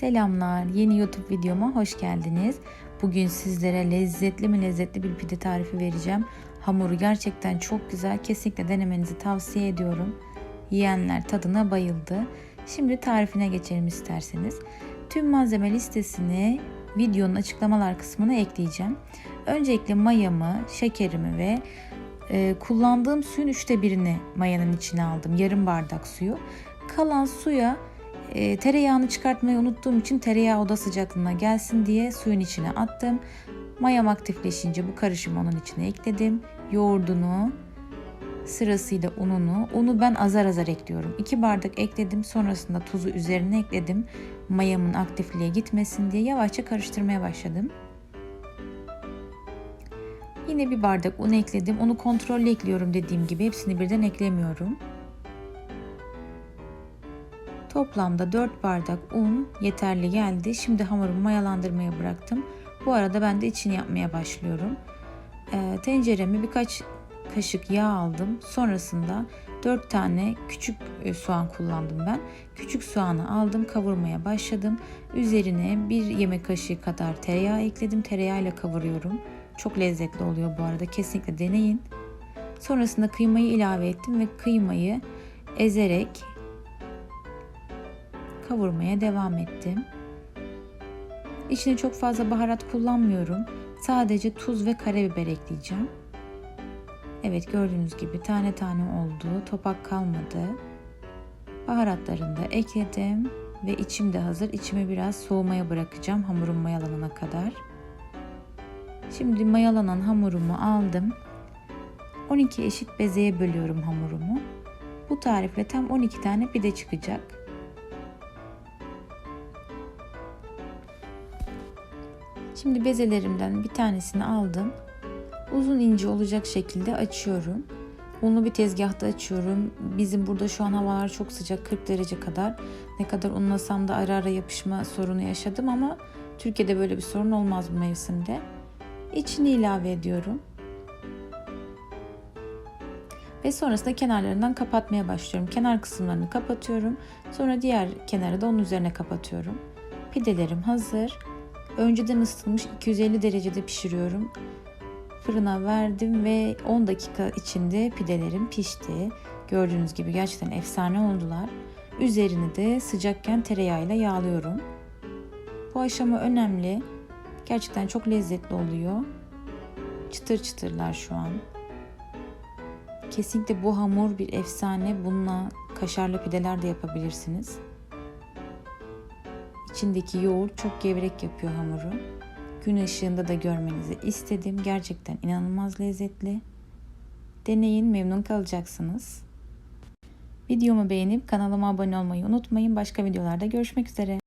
Selamlar, yeni YouTube videoma hoş geldiniz. Bugün sizlere lezzetli mi lezzetli bir pide tarifi vereceğim. Hamuru gerçekten çok güzel, kesinlikle denemenizi tavsiye ediyorum. Yiyenler tadına bayıldı. Şimdi tarifine geçelim isterseniz. Tüm malzeme listesini videonun açıklamalar kısmına ekleyeceğim. Öncelikle mayamı, şekerimi ve e, kullandığım suyun üçte birini mayanın içine aldım. Yarım bardak suyu. Kalan suya e, tereyağını çıkartmayı unuttuğum için tereyağı oda sıcaklığına gelsin diye suyun içine attım. Mayam aktifleşince bu karışımı onun içine ekledim. Yoğurdunu, sırasıyla ununu. Unu ben azar azar ekliyorum. 2 bardak ekledim. Sonrasında tuzu üzerine ekledim. Mayamın aktifliğe gitmesin diye yavaşça karıştırmaya başladım. Yine bir bardak un ekledim. Onu kontrollü ekliyorum dediğim gibi. Hepsini birden eklemiyorum. Toplamda 4 bardak un yeterli geldi. Şimdi hamurumu mayalandırmaya bıraktım. Bu arada ben de içini yapmaya başlıyorum. E, tencereme birkaç kaşık yağ aldım. Sonrasında 4 tane küçük e, soğan kullandım ben. Küçük soğanı aldım, kavurmaya başladım. Üzerine bir yemek kaşığı kadar tereyağı ekledim. Tereyağıyla kavuruyorum. Çok lezzetli oluyor bu arada. Kesinlikle deneyin. Sonrasında kıymayı ilave ettim ve kıymayı ezerek kavurmaya devam ettim. İçine çok fazla baharat kullanmıyorum. Sadece tuz ve karabiber ekleyeceğim. Evet gördüğünüz gibi tane tane oldu. Topak kalmadı. Baharatlarını da ekledim ve içim de hazır. İçimi biraz soğumaya bırakacağım hamurum mayalanana kadar. Şimdi mayalanan hamurumu aldım. 12 eşit bezeye bölüyorum hamurumu. Bu tarifle tam 12 tane pide çıkacak. Şimdi bezelerimden bir tanesini aldım. Uzun ince olacak şekilde açıyorum. Unlu bir tezgahta açıyorum. Bizim burada şu an havalar çok sıcak 40 derece kadar. Ne kadar unlasam da ara ara yapışma sorunu yaşadım ama Türkiye'de böyle bir sorun olmaz bu mevsimde. İçini ilave ediyorum. Ve sonrasında kenarlarından kapatmaya başlıyorum. Kenar kısımlarını kapatıyorum. Sonra diğer kenarı da onun üzerine kapatıyorum. Pidelerim hazır. Önceden ısıtılmış 250 derecede pişiriyorum. Fırına verdim ve 10 dakika içinde pidelerim pişti. Gördüğünüz gibi gerçekten efsane oldular. Üzerini de sıcakken tereyağıyla yağlıyorum. Bu aşama önemli. Gerçekten çok lezzetli oluyor. Çıtır çıtırlar şu an. Kesinlikle bu hamur bir efsane. Bununla kaşarlı pideler de yapabilirsiniz. İçindeki yoğurt çok gevrek yapıyor hamuru. Gün ışığında da görmenizi istedim. Gerçekten inanılmaz lezzetli. Deneyin, memnun kalacaksınız. Videomu beğenip kanalıma abone olmayı unutmayın. Başka videolarda görüşmek üzere.